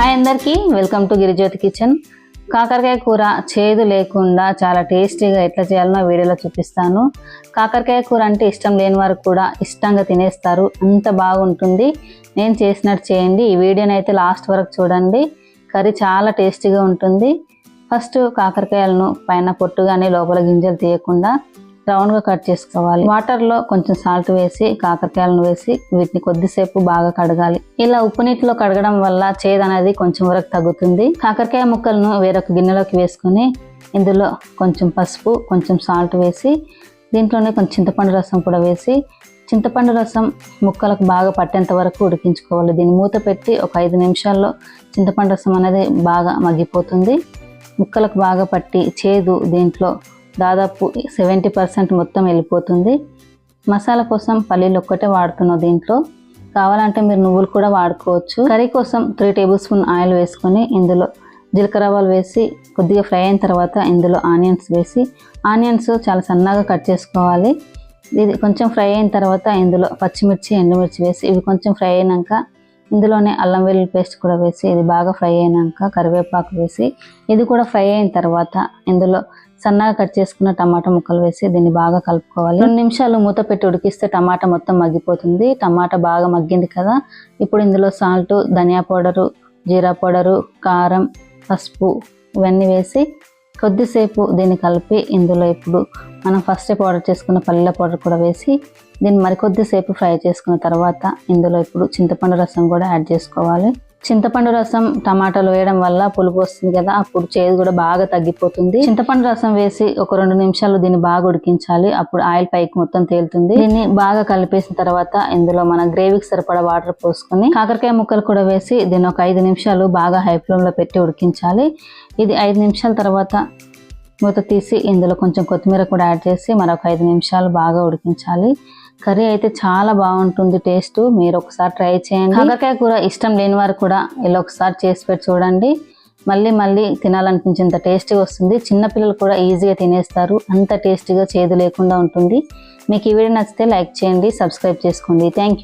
Hi అందరికీ welcome to Girijyothi kitchen. కాకరకాయ కూర చేదు లేకుండా చాలా టేస్టీగా ఎట్లా చేయాలనో వీడియోలో చూపిస్తాను. కాకరకాయ కూర అంటే ఇష్టం లేని వారు కూడా ఇష్టంగా తినేస్తారు. అంత బాగుంటుంది. నేను చేసినట్టు చేయండి. ఈ వీడియోని అయితే లాస్ట్ వరకు చూడండి. కర్రీ చాలా టేస్టీగా ఉంటుంది. ఫస్ట్ కాకరకాయలను పైన పొట్టు కానీ లోపల గింజలు తీయకుండా రౌండ్గా కట్ చేసుకోవాలి. వాటర్లో కొంచెం సాల్ట్ వేసి కాకరకాయలను వేసి వీటిని కొద్దిసేపు బాగా కడగాలి. ఇలా ఉప్పు నీటిలో కడగడం వల్ల చేదు అనేది కొంచెం వరకు తగ్గుతుంది. కాకరకాయ ముక్కలను వేరొక గిన్నెలోకి వేసుకొని ఇందులో కొంచెం పసుపు కొంచెం సాల్ట్ వేసి దీంట్లోనే కొంచెం చింతపండు రసం కూడా వేసి చింతపండు రసం ముక్కలకు బాగా పట్టేంత వరకు ఉడికించుకోవాలి. దీన్ని మూత పెట్టి ఒక ఐదు నిమిషాల్లో చింతపండు రసం అనేది బాగా మగ్గిపోతుంది. ముక్కలకు బాగా పట్టి చేదు దీంట్లో దాదాపు సెవెంటీ పర్సెంట్ మొత్తం వెళ్ళిపోతుంది. మసాలా కోసం పల్లీలు ఒక్కటే వాడుతున్నాం దీంట్లో. కావాలంటే మీరు నువ్వులు కూడా వాడుకోవచ్చు. కర్రీ కోసం త్రీ టేబుల్ స్పూన్ ఆయిల్ వేసుకొని ఇందులో జీలకర్రవాలు వేసి కొద్దిగా ఫ్రై అయిన తర్వాత ఇందులో ఆనియన్స్ వేసి ఆనియన్స్ చాలా సన్నగా కట్ చేసుకోవాలి. ఇది కొంచెం ఫ్రై అయిన తర్వాత ఇందులో పచ్చిమిర్చి ఎండుమిర్చి వేసి ఇవి కొంచెం ఫ్రై అయినాక ఇందులోనే అల్లం వెల్లుల్లి పేస్ట్ కూడా వేసి ఇది బాగా ఫ్రై అయినాక కరివేపాకు వేసి ఇది కూడా ఫ్రై అయిన తర్వాత ఇందులో సన్నగా కట్ చేసుకున్న టమాటా ముక్కలు వేసి దీన్ని బాగా కలుపుకోవాలి. రెండు నిమిషాలు మూత పెట్టి ఉడికిస్తే టమాటా మొత్తం మగ్గిపోతుంది. టమాటా బాగా మగ్గింది కదా. ఇప్పుడు ఇందులో సాల్ట్ ధనియా పౌడరు జీరా పౌడరు కారం పసుపు ఇవన్నీ వేసి కొద్దిసేపు దీన్ని కలిపి ఇందులో ఇప్పుడు మనం ఫస్ట్ పౌడర్ చేసుకున్న పల్లెల పౌడర్ కూడా వేసి దీన్ని మరికొద్దిసేపు ఫ్రై చేసుకున్న తర్వాత ఇందులో ఇప్పుడు చింతపండు రసం కూడా యాడ్ చేసుకోవాలి. చింతపండు రసం టమాటాలు వేయడం వల్ల పులుపు వస్తుంది కదా అప్పుడు చేదు కూడా బాగా తగ్గిపోతుంది. చింతపండు రసం వేసి ఒక రెండు నిమిషాలు దీన్ని బాగా ఉడికించాలి. అప్పుడు ఆయిల్ పైకి మొత్తం తేలుతుంది. దీన్ని బాగా కలిపేసిన తర్వాత ఇందులో మన గ్రేవీకి సరిపడా వాటర్ పోసుకొని కాకరకాయ ముక్కలు కూడా వేసి దీన్ని ఒక ఐదు నిమిషాలు బాగా హై ఫ్లేమ్లో పెట్టి ఉడికించాలి. ఇది ఐదు నిమిషాల తర్వాత మూత తీసి ఇందులో కొంచెం కొత్తిమీర కూడా యాడ్ చేసి మరొక ఐదు నిమిషాలు బాగా ఉడికించాలి. కర్రీ అయితే చాలా బాగుంటుంది టేస్ట్ మీరు ఒకసారి ట్రై చేయండి. కాకరకాయ కూర ఇష్టం లేని వారు కూడా ఇలా ఒకసారి చేసి పెట్టి చూడండి. మళ్ళీ మళ్ళీ తినాలనిపించేంత టేస్టీగా వస్తుంది. చిన్నపిల్లలు కూడా ఈజీగా తినేస్తారు. అంత టేస్టీగా చేదు లేకుండా ఉంటుంది. మీకు ఈ వీడియో నచ్చితే లైక్ చేయండి సబ్స్క్రైబ్ చేసుకోండి. Thank you